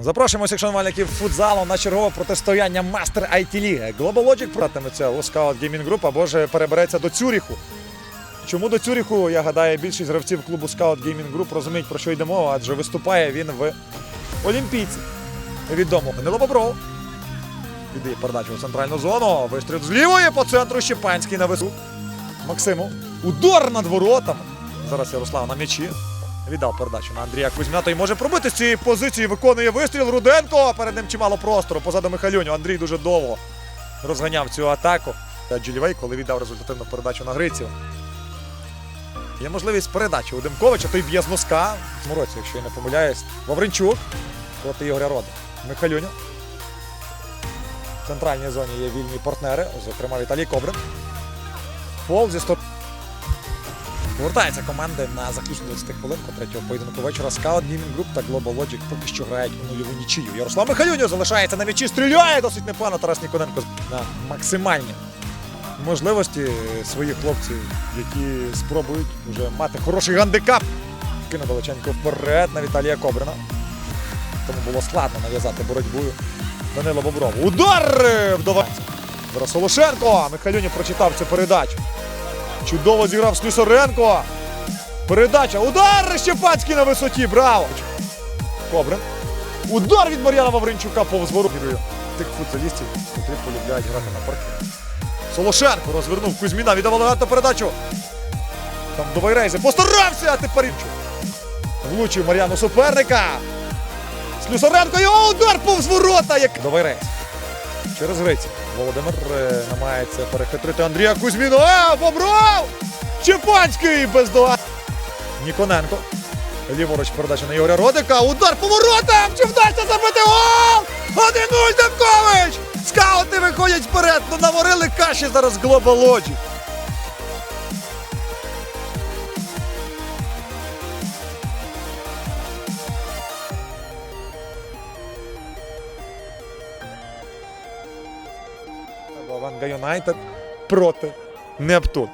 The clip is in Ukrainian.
Запрошуємо всіх шанувальників футзалу на чергове протистояння Мастер IT Ліги. Global Logic братиметься у Scout Gaming Group або ж перебереться до Цюріху. Чому до Цюріху? Я гадаю, більшість гравців клубу Scout Gaming Group розуміють, про що йде мова, адже виступає він в Олімпійці. Відомо Данило Бобров. Віддає передачу у центральну зону. Вистріл з лівої по центру Щепанський на вису. Максиму. Удар над воротами. Зараз Ярослав на м'ячі. Віддав передачу на Андрія Кузьміна. Той може пробити з цієї позиції. Виконує вистріл. Руденко. Перед ним чимало простору. Позаду Михалюню. Андрій дуже довго розганяв цю атаку. Та Джілівей, коли віддав результативну передачу на Гриців. Є можливість передачі у Демковича. Той б'є з носка. В якщо я не помиляюсь. Вавринчук проти Ігоря Рода. Михалюню. В центральній зоні є вільні партнери, зокрема Віталій Кобрин. Фол зі сторони. Повертаються команди на заключну 20 хвилинку третього поєдинку вечора. Scout Gaming Group та Global Logic поки що грають у нульову нічию. Ярослав Михайлюньо залишається на м'ячі, стріляє досить непогано. Тарас Ніконенко на максимальні можливості своїх хлопців, які спробують вже мати хороший гандикап. Кинув величенько вперед на Віталія Кобрина. Тому було складно нав'язати боротьбою Данило Бобров. Удар. Зараз Солошенко. Михайлюні прочитав цю передачу. Чудово зіграв Слюсаренко. Передача. Удар Щепанський на висоті. Браво! Кобрин. Удар від Мар'яна Вавринчука повз ворот. Тих футболістів, які полюбляють грати на паркеті. Солошенко розвернув Кузьміна, віддавав легатну передачу. Там до Вайрейзи. Постарався, а тепер Івчук. Влучив Мар'яну суперника. Слюсаренко його удар повз ворота. Як... До Вайрейз. Через Гриців. Володимир е, намагається перехитрити Андрія Кузьміна. Бобров! Чепанський бездоганний. Ніконенко. Ліворуч передача на Ігоря Родика. Удар по воротам! Чи вдасться забити гол? 1-0 Демкович! Скаути виходять вперед. Ну наварили каші зараз Global Logic. Ванга Юнайтед проти Нептун.